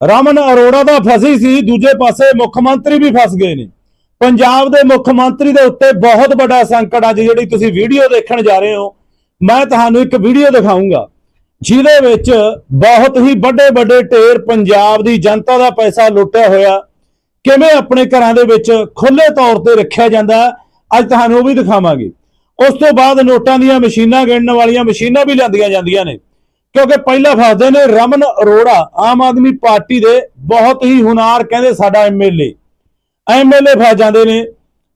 ਰਮਨ ਅਰੋੜਾ ਦਾ ਫਸੀ ਸੀ ਦੂਜੇ ਪਾਸੇ ਮੁੱਖ ਮੰਤਰੀ ਵੀ ਫਸ ਗਏ ਨੇ। ਪੰਜਾਬ ਦੇ ਮੁੱਖ ਮੰਤਰੀ ਦੇ ਉੱਤੇ ਬਹੁਤ ਵੱਡਾ ਸੰਕਟ ਅੱਜ ਜਿਹੜੀ ਤੁਸੀਂ ਵੀਡੀਓ ਦੇਖਣ ਜਾ ਰਹੇ ਹੋ ਮੈਂ ਤੁਹਾਨੂੰ ਇੱਕ ਵੀਡੀਓ ਦਿਖਾਉਂਗਾ ਜਿਹਦੇ ਵਿੱਚ ਬਹੁਤ ਹੀ ਵੱਡੇ ਵੱਡੇ ਢੇਰ ਪੰਜਾਬ ਦੀ ਜਨਤਾ ਦਾ ਪੈਸਾ ਲੁੱਟਿਆ ਹੋਇਆ ਕਿਵੇਂ ਆਪਣੇ ਘਰਾਂ ਦੇ ਵਿੱਚ ਖੁੱਲੇ ਤੌਰ ਤੇ ਰੱਖਿਆ ਜਾਂਦਾ ਹੈ, ਅੱਜ ਤੁਹਾਨੂੰ ਉਹ ਵੀ ਦਿਖਾਵਾਂਗੇ। ਉਸ ਤੋਂ ਬਾਅਦ ਨੋਟਾਂ ਦੀਆਂ ਮਸ਼ੀਨਾਂ ਗਿਣਨ ਵਾਲੀਆਂ ਮਸ਼ੀਨਾਂ ਵੀ ਲਿਆਂਦੀਆਂ ਜਾਂਦੀਆਂ ਨੇ। ਕਿਉਂਕਿ ਪਹਿਲਾਂ ਫਸਦੇ ਨੇ ਰਮਨ ਅਰੋੜਾ, ਆਮ ਆਦਮੀ ਪਾਰਟੀ ਦੇ ਬਹੁਤ ਹੀ ਹੁਨਾਰ ਕਹਿੰਦੇ ਸਾਡਾ ਐਮਐਲਏ ਐਮਐਲਏ ਫਸ ਜਾਂਦੇ ਨੇ,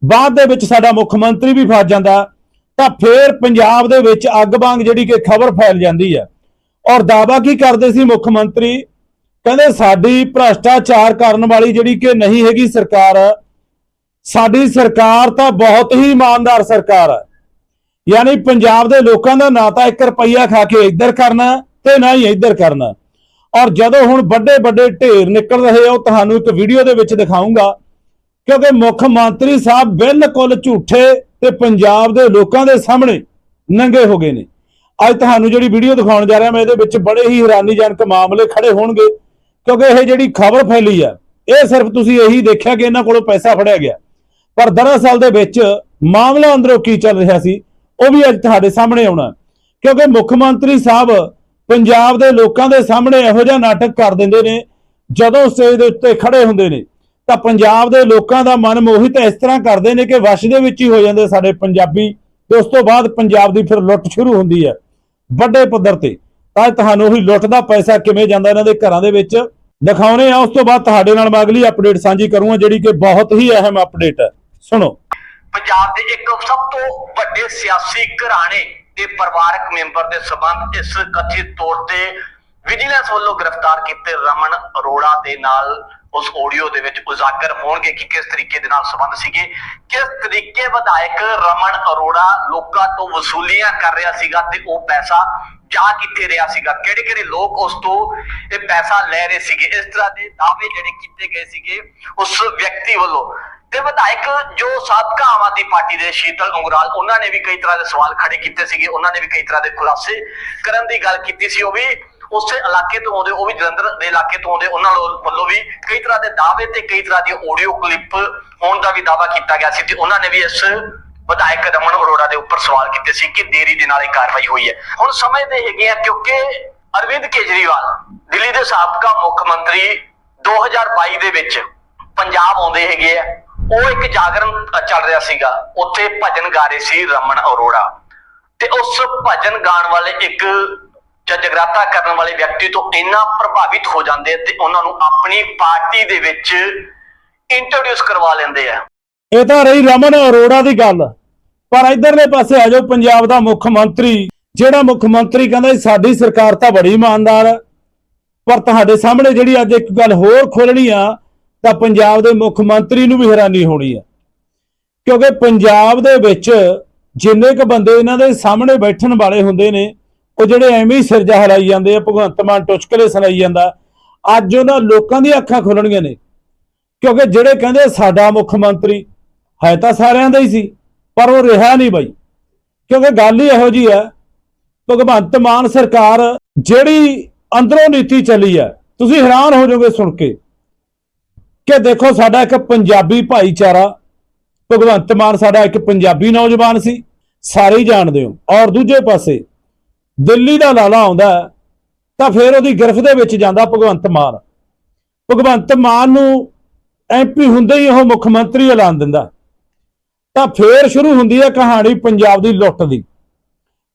ਬਾਅਦ ਦੇ ਵਿੱਚ ਸਾਡਾ ਮੁੱਖ ਮੰਤਰੀ ਵੀ ਫਸ ਜਾਂਦਾ। ਤਾਂ ਫੇਰ ਪੰਜਾਬ ਦੇ ਵਿੱਚ ਅੱਗ ਵਾਂਗ ਜਿਹੜੀ ਕਿ ਖਬਰ ਫੈਲ ਜਾਂਦੀ ਹੈ ਔਰ ਦਾਵਾ ਕੀ ਕਰਦੇ ਸੀ ਮੁੱਖ ਮੰਤਰੀ? ਕਹਿੰਦੇ ਸਾਡੀ ਭ੍ਰਸ਼ਟਾਚਾਰ ਕਰਨ ਵਾਲੀ ਜਿਹੜੀ ਕਿ ਨਹੀਂ ਹੈਗੀ ਸਰਕਾਰ, ਸਾਡੀ ਸਰਕਾਰ ਤਾਂ ਬਹੁਤ ਹੀ ਇਮਾਨਦਾਰ ਸਰਕਾਰ ਹੈ ਯਾਨੀ ਪੰਜਾਬ ਦੇ ਲੋਕਾਂ ਦਾ ਨਾ ਤਾਂ 1 ਰੁਪਈਆ ਖਾ ਕੇ ਇੱਧਰ ਕਰਨਾ ਤੇ ਨਾ ਹੀ ਇੱਧਰ ਕਰਨਾ। ਔਰ ਜਦੋਂ ਹੁਣ ਵੱਡੇ ਵੱਡੇ ਢੇਰ ਨਿਕਲ ਰਹੇ ਆ, ਉਹ ਤੁਹਾਨੂੰ ਇੱਕ ਵੀਡੀਓ ਦੇ ਵਿੱਚ ਦਿਖਾਉਂਗਾ ਕਿਉਂਕਿ ਮੁੱਖ ਮੰਤਰੀ ਸਾਹਿਬ ਬਿਲਕੁਲ ਝੂਠੇ ਤੇ ਪੰਜਾਬ ਦੇ ਲੋਕਾਂ ਦੇ ਸਾਹਮਣੇ ਨੰਗੇ ਹੋ ਗਏ ਨੇ। ਅੱਜ ਤੁਹਾਨੂੰ ਜਿਹੜੀ ਵੀਡੀਓ ਦਿਖਾਉਣ ਜਾ ਰਿਹਾ ਮੈਂ, ਇਹਦੇ ਵਿੱਚ ਬੜੇ ਹੀ ਹੈਰਾਨੀਜਨਕ ਮਾਮਲੇ ਖੜੇ ਹੋਣਗੇ। ਕਿਉਂਕਿ ਇਹ ਜਿਹੜੀ ਖਬਰ ਫੈਲੀ ਆ, ਇਹ ਸਿਰਫ ਤੁਸੀਂ ਇਹੀ ਦੇਖਿਆ ਕਿ ਇਹਨਾਂ ਕੋਲੋਂ ਪੈਸਾ ਫੜਿਆ ਗਿਆ। ਪਰ ਦਰਅਸਲ ਦੇ ਵਿੱਚ ਮਾਮਲਾ ਅੰਦਰੋਂ ਕੀ ਚੱਲ ਰਿਹਾ ਸੀ, ਉਹ ਵੀ ਅੱਜ ਤੁਹਾਡੇ ਸਾਹਮਣੇ ਆਉਣਾ। ਕਿਉਂਕਿ ਮੁੱਖ ਮੰਤਰੀ ਸਾਹਿਬ ਪੰਜਾਬ ਦੇ ਲੋਕਾਂ ਦੇ ਸਾਹਮਣੇ ਇਹੋ ਜਿਹਾ ਨਾਟਕ ਕਰ ਦਿੰਦੇ ਨੇ, ਜਦੋਂ ਸਟੇਜ ਦੇ ਉੱਤੇ ਖੜੇ ਹੁੰਦੇ ਨੇ, ਤਾਂ ਪੰਜਾਬ ਦੇ ਲੋਕਾਂ ਦਾ ਮਨ ਮੋਹਿਤ ਇਸ ਤਰ੍ਹਾਂ ਕਰਦੇ ਨੇ ਕਿ ਵਸ਼ ਦੇ ਵਿੱਚ ਹੀ ਹੋ ਜਾਂਦੇ ਸਾਡੇ ਪੰਜਾਬੀ। ਤੇ ਉਸ ਤੋਂ ਬਾਅਦ ਪੰਜਾਬ ਦੀ ਫਿਰ ਲੁੱਟ ਸ਼ੁਰੂ ਹੁੰਦੀ ਹੈ, ਵੱਡੇ ਪੱਧਰ ਤੇ। ਤਾਂ ਤੁਹਾਨੂੰ ਉਹੀ ਲੁੱਟ ਦਾ ਪੈਸਾ ਕਿਵੇਂ ਜਾਂਦਾ ਇਹਨਾਂ ਦੇ ਘਰਾਂ ਦੇ ਵਿੱਚ? ਦਿਖਾਉਣੇ ਆ, ਉਸ ਤੋਂ ਬਾਅਦ ਤੁਹਾਡੇ ਨਾਲ ਮੈਂ ਅਗਲੀ ਅਪਡੇਟ ਸਾਂਝੀ ਕਰੂੰਗਾ, ਜਿਹੜੀ ਕਿ ਬਹੁਤ ਹੀ ਅਹਿਮ ਅਪਡੇਟ ਹੈ। ਸੁਣੋ। ਪੰਜਾਬ ਦੇ ਇੱਕ ਸਭ ਤੋਂ ਵੱਡੇ ਸਿਆਸੀ ਘਰਾਣੇ ਦੇ ਪਰਿਵਾਰਕ ਮੈਂਬਰ ਦੇ ਸਬੰਧ ਇਸ ਕਥਿਤ ਤੌਰ ਤੇ ਵਿਜੀਲੈਂਸ ਵੱਲੋਂ ਗ੍ਰਿਫਤਾਰ ਕੀਤੇ ਰਮਨ ਅਰੋੜਾ ਦੇ ਨਾਲ ਉਸ ਆਡੀਓ ਦੇ ਵਿੱਚ ਉਜਾਗਰ ਹੋਣਗੇ ਕਿ ਕਿਸ ਤਰੀਕੇ ਦੇ ਨਾਲ ਸਬੰਧ ਸੀਗੇ, ਕਿਸ ਤਰੀਕੇ ਵਿਧਾਇਕ ਰਮਨ ਅਰੋੜਾ ਲੋਕਾਂ ਤੋਂ ਵਸੂਲੀਆਂ ਕਰ ਰਿਹਾ ਸੀਗਾ ਤੇ ਉਹ ਪੈਸਾ ਜਾ ਕਿੱਥੇ ਰਿਹਾ ਸੀਗਾ, ਕਿਹੜੇ ਕਿਹੜੇ ਲੋਕ ਉਸ ਤੋਂ ਇਹ ਪੈਸਾ ਲੈ ਰਹੇ ਸੀਗੇ, ਇਸ ਤਰ੍ਹਾਂ ਦੇ ਦਾਅਵੇ ਜਿਹੜੇ ਕੀਤੇ ਗਏ ਸੀਗੇ ਉਸ ਵਿਅਕਤੀ ਵੱਲੋਂ। ਤੇ ਵਿਧਾਇਕ ਜੋ ਸਾਬਕਾ ਆਮ ਆਦਮੀ ਪਾਰਟੀ ਦੇ ਸ਼ੀਤਲ ਉਂਗਰਾਲ ਉਹਨਾਂ ਨੇ ਵੀ ਕਈ ਤਰ੍ਹਾਂ ਦੇ ਸਵਾਲ ਖੜੇ ਕੀਤੇ ਸੀਗੇ, ਉਹਨਾਂ ਨੇ ਵੀ ਕਈ ਤਰ੍ਹਾਂ ਦੇ ਖੁਲਾਸੇ ਕਰਨ ਦੀ ਗੱਲ ਕੀਤੀ ਸੀ। ਉਹ ਵੀ ਉਸੇ ਇਲਾਕੇ ਤੋਂ ਆਉਂਦੇ, ਉਹ ਵੀ ਜਲੰਧਰ ਦੇ ਇਲਾਕੇ ਤੋਂ ਆਉਂਦੇ, ਉਹਨਾਂ ਵੱਲੋਂ- ਵੀ ਕਈ ਤਰ੍ਹਾਂ ਦੇ ਦਾਅਵੇ ਤੇ ਕਈ ਤਰ੍ਹਾਂ ਦੀ ਆਡੀਓ ਕਲਿੱਪ ਹੋਣ ਦਾ ਵੀ ਦਾਅਵਾ ਕੀਤਾ ਗਿਆ ਸੀ ਤੇ ਉਹਨਾਂ ਨੇ ਵੀ ਇਸ ਵਿਧਾਇਕ ਰਮਨ ਅਰੋੜਾ ਦੇ ਉੱਪਰ ਸਵਾਲ ਕੀਤੇ ਸੀ ਕਿ ਦੇਰੀ ਦੇ ਨਾਲ ਇਹ ਕਾਰਵਾਈ ਹੋਈ ਹੈ। ਹੁਣ ਸਮਝਦੇ ਹੈਗੇ ਆ ਕਿਉਂਕਿ ਅਰਵਿੰਦ ਕੇਜਰੀਵਾਲ, ਦਿੱਲੀ ਦੇ ਸਾਬਕਾ ਮੁੱਖ ਮੰਤਰੀ 2022 ਦੇ ਵਿੱਚ ਪੰਜਾਬ ਆਉਂਦੇ ਹੈਗੇ ਆ। ਉਹ ਇੱਕ ਜਾਗਰਣ ਚੱਲ ਰਿਹਾ ਸੀਗਾ। ਉੱਥੇ ਭਜਨ ਗਾ ਰਹੇ ਸੀ ਰਮਨ ਅਰੋੜਾ। ਤੇ ਉਸ ਭਜਨ ਗਾਣ ਵਾਲੇ ਇੱਕ ਜਗਰਾਤਾ ਕਰਨ ਵਾਲੇ ਵਿਅਕਤੀ ਤੋਂ ਇੰਨਾ ਪ੍ਰਭਾਵਿਤ ਹੋ ਜਾਂਦੇ ਤੇ ਉਹਨਾਂ ਨੂੰ ਆਪਣੀ ਪਾਰਟੀ ਦੇ ਵਿੱਚ ਇੰਟਰੋਡਿਊਸ ਕਰਵਾ ਲੈਂਦੇ ਆ। ਇਹ ਤਾਂ ਰਹੀ ਰਮਨ ਅਰੋੜਾ ਦੀ ਗੱਲ। ਪਰ ਇਧਰਲੇ ਪਾਸੇ ਆ ਜਾਓ, ਪੰਜਾਬ ਦਾ ਮੁੱਖ ਮੰਤਰੀ। ਜਿਹੜਾ ਮੁੱਖ ਮੰਤਰੀ ਕਹਿੰਦਾ ਸਾਡੀ ਸਰਕਾਰ ਤਾਂ ਬੜੀ ਇਮਾਨਦਾਰ ਹੈ ਪਰ ਤੁਹਾਡੇ ਸਾਹਮਣੇ ਜਿਹੜੀ ਅੱਜ ਇੱਕ ਗੱਲ ਹੋਰ ਖੋਲਣੀ ਆ ਤਾਂ ਪੰਜਾਬ ਦੇ ਮੁੱਖ ਮੰਤਰੀ ਨੂੰ ਵੀ ਹੈਰਾਨੀ ਹੋਣੀ ਆ। ਕਿਉਂਕਿ ਪੰਜਾਬ ਦੇ ਵਿੱਚ ਜਿੰਨੇ ਕ ਬੰਦੇ ਇਹਨਾਂ ਦੇ ਸਾਹਮਣੇ ਬੈਠਣ ਵਾਲੇ ਹੁੰਦੇ ਨੇ, ਉਹ ਜਿਹੜੇ ਐਵੇਂ ਹੀ ਸਿਰ ਜਿਹਾ ਜਾਂਦੇ ਆ, ਭਗਵੰਤ ਮਾਨ ਟੁਚਕਲੇ ਸੁਣਾਈ ਜਾਂਦਾ, ਅੱਜ ਉਹਨਾਂ ਲੋਕਾਂ ਦੀਆਂ ਅੱਖਾਂ ਖੁੱਲਣਗੀਆਂ ਨੇ। ਕਿਉਂਕਿ ਜਿਹੜੇ ਕਹਿੰਦੇ ਸਾਡਾ ਮੁੱਖ ਮੰਤਰੀ ਹੈ ਤਾਂ ਸਾਰਿਆਂ ਦਾ ਹੀ ਸੀ, ਪਰ ਉਹ ਰਿਹਾ ਨਹੀਂ ਬਾਈ। ਕਿਉਂਕਿ ਗੱਲ ਹੀ ਇਹੋ ਜੀ ਹੈ ਭਗਵੰਤ ਮਾਨ ਸਰਕਾਰ ਜਿਹੜੀ ਅੰਦਰੋਂ ਨੀਤੀ ਚੱਲੀ ਹੈ ਤੁਸੀਂ ਹੈਰਾਨ ਹੋ ਜਾਓਗੇ ਸੁਣ ਕੇ। ਕਿ ਦੇਖੋ ਸਾਡਾ ਇੱਕ ਪੰਜਾਬੀ ਭਾਈਚਾਰਾ, ਭਗਵੰਤ ਮਾਨ ਸਾਡਾ ਇੱਕ ਪੰਜਾਬੀ ਨੌਜਵਾਨ ਸੀ, ਸਾਰੇ ਜਾਣਦੇ ਹੋ। ਔਰ ਦੂਜੇ ਪਾਸੇ ਦਿੱਲੀ ਦਾ ਲਾਲਾ ਆਉਂਦਾ ਤਾਂ ਫਿਰ ਉਹਦੀ ਗਿਰਫਤ ਦੇ ਵਿੱਚ ਜਾਂਦਾ ਭਗਵੰਤ ਮਾਨ। ਭਗਵੰਤ ਮਾਨ ਨੂੰ ਐਮਪੀ ਹੁੰਦੇ ਹੀ ਉਹ ਮੁੱਖ ਮੰਤਰੀ ਐਲਾਨ ਦਿੰਦਾ। ਤਾਂ ਫੇਰ ਸ਼ੁਰੂ ਹੁੰਦੀ ਹੈ ਕਹਾਣੀ ਪੰਜਾਬ ਦੀ ਲੁੱਟ ਦੀ।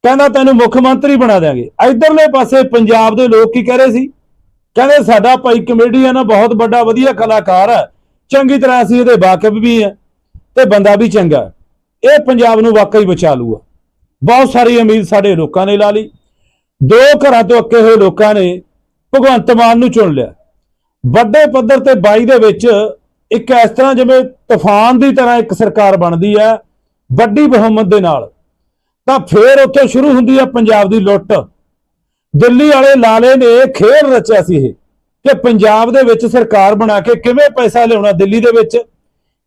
ਕਹਿੰਦਾ ਤੈਨੂੰ ਮੁੱਖ ਮੰਤਰੀ ਬਣਾ ਦਿਆਂਗੇ। ਇਧਰਲੇ ਪਾਸੇ ਪੰਜਾਬ ਦੇ ਲੋਕ ਕੀ ਕਹਿ ਰਹੇ ਸੀ? ਕਹਿੰਦੇ ਸਾਡਾ ਭਾਈ ਕਮੇਡੀਅਨ ਬਹੁਤ ਵੱਡਾ, ਵਧੀਆ ਕਲਾਕਾਰ ਹੈ। ਚੰਗੀ ਤਰ੍ਹਾਂ ਅਸੀਂ ਇਹਦੇ ਵਾਕਿਫ ਵੀ ਆ ਤੇ ਬੰਦਾ ਵੀ ਚੰਗਾ ਇਹ ਪੰਜਾਬ ਨੂੰ ਵਾਕਈ ਬਚਾ ਲੂਗਾ। ਬਹੁਤ ਸਾਰੀ ਉਮੀਦ ਸਾਡੇ ਲੋਕਾਂ ਨੇ ਲਾ ਲਈ। ਦੋ ਘਰਾਂ ਤੋਂ ਅੱਕੇ ਹੋਏ ਲੋਕਾਂ ਨੇ ਭਗਵੰਤ ਮਾਨ ਨੂੰ ਚੁਣ ਲਿਆ। ਵੱਡੇ ਪੱਧਰ ਤੇ 22 ਦੇ ਵਿੱਚ ਇੱਕ ਇਸ ਤਰ੍ਹਾਂ ਜਿਵੇਂ ਤੂਫਾਨ ਦੀ ਤਰ੍ਹਾਂ ਇੱਕ ਸਰਕਾਰ ਬਣਦੀ ਹੈ, ਵੱਡੀ ਬਹੁਮਤ ਦੇ ਨਾਲ। ਤਾਂ ਫੇਰ ਉੱਥੇ ਸ਼ੁਰੂ ਹੁੰਦੀ ਹੈ ਪੰਜਾਬ ਦੀ ਲੁੱਟ। ਦਿੱਲੀ ਵਾਲੇ ਲਾਲੇ ਨੇ ਖੇਡ ਰਚਿਆ ਸੀ ਇਹ, ਕਿ ਪੰਜਾਬ ਦੇ ਵਿੱਚ ਸਰਕਾਰ ਬਣਾ ਕੇ ਕਿਵੇਂ ਪੈਸਾ ਲਿਆਉਣਾ ਦਿੱਲੀ ਦੇ ਵਿੱਚ,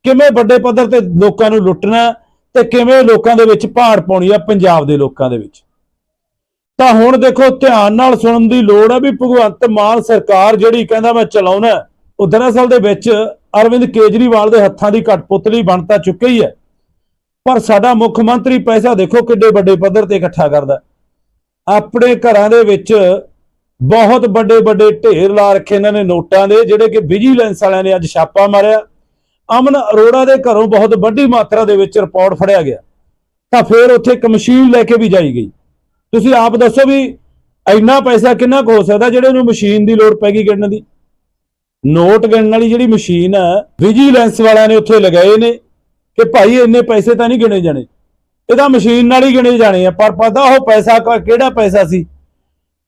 ਕਿਵੇਂ ਵੱਡੇ ਪੱਧਰ ਤੇ ਲੋਕਾਂ ਨੂੰ ਲੁੱਟਣਾ ਤੇ ਕਿਵੇਂ ਲੋਕਾਂ ਦੇ ਵਿੱਚ ਭਾੜ ਪਾਉਣੀ ਆ ਪੰਜਾਬ ਦੇ ਲੋਕਾਂ ਦੇ ਵਿੱਚ। ਤਾਂ ਹੁਣ ਦੇਖੋ, ਧਿਆਨ ਨਾਲ ਸੁਣਨ ਦੀ ਲੋੜ ਹੈ ਵੀ ਭਗਵੰਤ ਮਾਨ ਸਰਕਾਰ ਜਿਹੜੀ ਕਹਿੰਦਾ ਮੈਂ ਚਲਾਉਣਾ, ਉਹ ਦਰਅਸਲ ਦੇ ਵਿੱਚ ਅਰਵਿੰਦ ਕੇਜਰੀਵਾਲ ਦੇ ਹੱਥਾਂ ਦੀ ਕਠਪੁਤਲੀ ਬਣ ਤਾਂ ਚੁੱਕੀ ਹੀ ਹੈ। ਪਰ ਸਾਡਾ ਮੁੱਖ ਮੰਤਰੀ ਪੈਸਾ ਦੇਖੋ ਕਿੱਡੇ ਵੱਡੇ ਪੱਧਰ ਤੇ ਇਕੱਠਾ ਕਰਦਾ। ਆਪਣੇ ਘਰਾਂ ਦੇ ਵਿੱਚ ਬਹੁਤ ਵੱਡੇ ਵੱਡੇ ਢੇਰ ਲਾ ਰੱਖੇ ਇਹਨਾਂ ਨੇ ਨੋਟਾਂ ਦੇ, ਜਿਹੜੇ ਕਿ ਵਿਜੀਲੈਂਸ ਵਾਲਿਆਂ ਨੇ ਅੱਜ ਛਾਪਾ ਮਾਰਿਆ। ਅਮਨ ਅਰੋੜਾ ਦੇ ਘਰੋਂ ਬਹੁਤ ਵੱਡੀ ਮਾਤਰਾ ਦੇ ਵਿੱਚ ਰਿਪੋਰਟ ਫੜਿਆ ਗਿਆ। ਤਾਂ ਫਿਰ ਉੱਥੇ ਇੱਕ ਮਸ਼ੀਨ ਲੈ ਕੇ ਵੀ ਜਾਈ ਗਈ। ਤੁਸੀਂ ਆਪ ਦੱਸੋ ਵੀ ਇੰਨਾ ਪੈਸਾ ਕਿੰਨਾ ਕੁ ਹੋ ਸਕਦਾ ਜਿਹੜੇ ਨੂੰ ਮਸ਼ੀਨ ਦੀ ਲੋੜ ਪੈ ਗਈ ਗਿਣਨ ਦੀ? ਨੋਟ ਗਿਣਨ ਵਾਲੀ ਜਿਹੜੀ ਮਸ਼ੀਨ ਹੈ ਵਿਜੀਲੈਂਸ ਵਾਲਿਆਂ ਨੇ ਉੱਥੇ ਲਗਾਏ ਨੇ ਕਿ ਭਾਈ ਇੰਨੇ ਪੈਸੇ ਤਾਂ ਨਹੀਂ ਗਿਣੇ ਜਾਣੇ। ਇਹਦਾ ਮਸ਼ੀਨ ਨਾਲ ਹੀ ਗਿਣੇ ਜਾਣੇ ਆ, ਪਰ ਪਤਾ ਉਹ ਪੈਸਾ ਕਿਹੜਾ ਪੈਸਾ ਸੀ?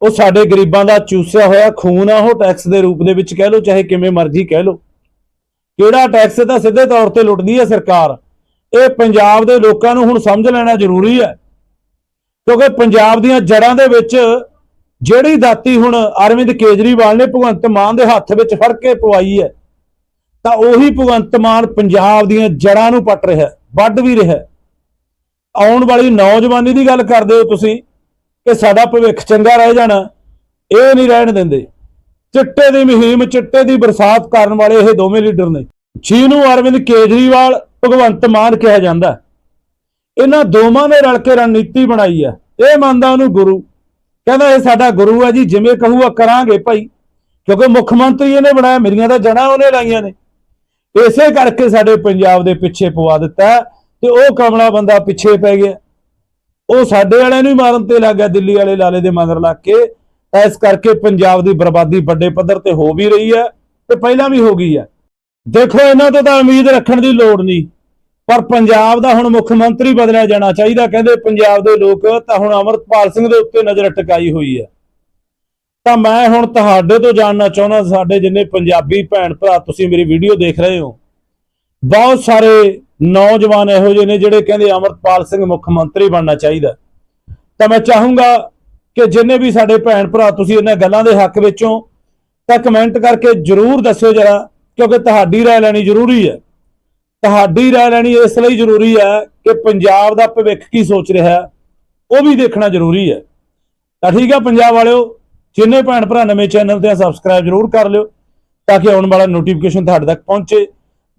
ਉਹ ਸਾਡੇ ਗਰੀਬਾਂ ਦਾ ਚੂਸਿਆ ਹੋਇਆ ਖੂਨ ਆ, ਉਹ ਟੈਕਸ ਦੇ ਰੂਪ ਦੇ ਵਿੱਚ ਕਹਿ ਲਓ, ਚਾਹੇ ਕਿਵੇਂ ਮਰਜ਼ੀ ਕਹਿ ਲਓ। ਕਿਹੜਾ ਟੈਕਸ ਤਾਂ ਸਿੱਧੇ ਤੌਰ ਤੇ ਲੁੱਟਦੀ ਹੈ ਸਰਕਾਰ? ਇਹ ਪੰਜਾਬ ਦੇ ਲੋਕਾਂ ਨੂੰ ਹੁਣ ਸਮਝ ਲੈਣਾ ਜ਼ਰੂਰੀ ਹੈ ਕਿਉਂਕਿ ਪੰਜਾਬ ਦੀਆਂ ਜੜ੍ਹਾਂ ਦੇ ਵਿੱਚ ਜਿਹੜੀ ਦਾਤੀ ਹੁਣ ਅਰਵਿੰਦ ਕੇਜਰੀਵਾਲ ਨੇ ਭਗਵੰਤ ਮਾਨ ਦੇ ਹੱਥ ਵਿੱਚ ਫੜ ਕੇ ਪਵਾਈ ਹੈ, ਤਾਂ ਉਹੀ ਭਗਵੰਤ ਮਾਨ ਪੰਜਾਬ ਦੀਆਂ ਜੜ੍ਹਾਂ ਨੂੰ ਪੱਟ ਰਿਹਾ ਵੱਢ ਵੀ ਰਿਹਾ ਆਉਣ ਵਾਲੀ ਨੌਜਵਾਨੀ ਦੀ ਗੱਲ ਕਰਦੇ ਹੋ ਤੁਸੀਂ ਕਿ ਸਾਡਾ ਭਵਿੱਖ ਚੰਗਾ ਰਹਿ ਜਾਣਾ, ਇਹ ਨਹੀਂ ਰਹਿਣ ਦਿੰਦੇ। ਚਿੱਟੇ ਦੀ ਮੁਹਿੰਮ, ਚਿੱਟੇ ਦੀ ਬਰਸਾਤ ਕਰਨ ਵਾਲੇ ਇਹ ਦੋਵੇਂ ਲੀਡਰ ਨੇ। ਜਿਹਨੂੰ ਅਰਵਿੰਦ ਕੇਜਰੀਵਾਲ ਭਗਵੰਤ ਮਾਨ ਕਿਹਾ ਜਾਂਦਾ ਇਹਨਾਂ ਦੋਵਾਂ ਨੇ ਰਲ ਕੇ ਰਣਨੀਤੀ ਬਣਾਈ ਹੈ। ਇਹ ਮੰਨਦਾ ਉਹਨੂੰ ਗੁਰੂ। ਕਹਿੰਦਾ, ਇਹ ਸਾਡਾ ਗੁਰੂ ਹੈ ਜੀ, ਜਿਵੇਂ ਕਹੂਗਾ ਕਰਾਂਗੇ ਭਾਈ। ਕਿਉਂਕਿ ਮੁੱਖ ਮੰਤਰੀ ਇਹਨੇ ਬਣਾਇਆ, ਮੇਰੀਆਂ ਤਾਂ ਜਣਾ ਉਹਨੇ ਲਾਈਆਂ ਨੇ। ਇਸੇ ਕਰਕੇ ਸਾਡੇ ਪੰਜਾਬ ਦੇ ਪਿੱਛੇ ਪਵਾ ਦਿੱਤਾ ਤੇ ਉਹ ਕਮਲਾ ਬੰਦਾ ਪਿੱਛੇ ਪੈ ਗਿਆ। ਉਹ ਸਾਡੇ ਵਾਲਿਆਂ ਨੂੰ ਹੀ ਮਾਰਨ ਤੇ ਲੱਗ ਗਿਆ, ਦਿੱਲੀ ਵਾਲੇ ਲਾਲੇ ਦੇ ਮਗਰ ਲੱਗ ਕੇ। ਇਸ ਕਰਕੇ ਪੰਜਾਬ ਦੀ ਬਰਬਾਦੀ ਵੱਡੇ ਪੱਧਰ ਤੇ ਹੋ ਵੀ ਰਹੀ ਹੈ ਤੇ ਪਹਿਲਾਂ ਵੀ ਹੋ ਗਈ ਹੈ। ਦੇਖੋ, ਇਹਨਾਂ ਤੋਂ ਤਾਂ ਉਮੀਦ ਰੱਖਣ ਦੀ ਲੋੜ ਨਹੀਂ। ਪਰ ਪੰਜਾਬ ਦਾ ਹੁਣ ਮੁੱਖ ਮੰਤਰੀ ਬਦਲਿਆ ਜਾਣਾ ਚਾਹੀਦਾ। ਕਹਿੰਦੇ ਪੰਜਾਬ ਦੇ ਲੋਕ ਤਾਂ ਹੁਣ ਅਮਰਪਾਲ ਸਿੰਘ ਦੇ ਉੱਤੇ ਨਜ਼ਰ ਟਿਕਾਈ ਹੋਈ ਹੈ। ਤਾਂ ਮੈਂ ਹੁਣ ਤੁਹਾਡੇ ਤੋਂ ਜਾਣਨਾ ਚਾਹੁੰਦਾ, ਸਾਡੇ ਜਿੰਨੇ ਪੰਜਾਬੀ ਭੈਣ ਭਰਾ ਤੁਸੀਂ ਮੇਰੀ ਵੀਡੀਓ ਦੇਖ ਰਹੇ ਹੋ, ਬਹੁਤ ਸਾਰੇ ਨੌਜਵਾਨ ਇਹੋ ਜਿਹੇ ਨੇ ਜਿਹੜੇ ਕਹਿੰਦੇ ਅਮਰਪਾਲ ਸਿੰਘ ਮੁੱਖ ਮੰਤਰੀ ਬਣਨਾ ਚਾਹੀਦਾ। ਤਾਂ ਮੈਂ ਚਾਹੂੰਗਾ ਕਿ ਜਿੰਨੇ ਵੀ ਸਾਡੇ ਭੈਣ ਭਰਾ ਤੁਸੀਂ ਇਹਨਾਂ ਗੱਲਾਂ ਦੇ ਹੱਕ ਵਿੱਚੋਂ ਤਾਂ ਕਮੈਂਟ ਕਰਕੇ ਜਰੂਰ ਦੱਸਿਓ ਜਰਾ, ਕਿਉਂਕਿ ਤੁਹਾਡੀ ਰਾਏ ਲੈਣੀ ਜ਼ਰੂਰੀ ਹੈ। ਤੁਹਾਡੀ ਰਾਏ ਲੈਣੀ ਇਸ ਲਈ ਜ਼ਰੂਰੀ ਹੈ ਕਿ ਪੰਜਾਬ ਦਾ ਭਵਿੱਖ ਕੀ ਸੋਚ ਰਿਹਾ, ਉਹ ਵੀ ਦੇਖਣਾ ਜ਼ਰੂਰੀ ਹੈ। ਤਾਂ ਠੀਕ ਹੈ ਪੰਜਾਬ ਵਾਲਿਓ, ਜਿੰਨੇ ਭੈਣ ਭਰਾ ਨਵੇਂ ਚੈਨਲ ਤੇ ਸਬਸਕ੍ਰਾਈਬ ਜ਼ਰੂਰ ਕਰ ਲਿਓ, ਤਾਂ ਕਿ ਆਉਣ ਵਾਲਾ ਨੋਟੀਫਿਕੇਸ਼ਨ ਤੁਹਾਡੇ ਤੱਕ ਪਹੁੰਚੇ।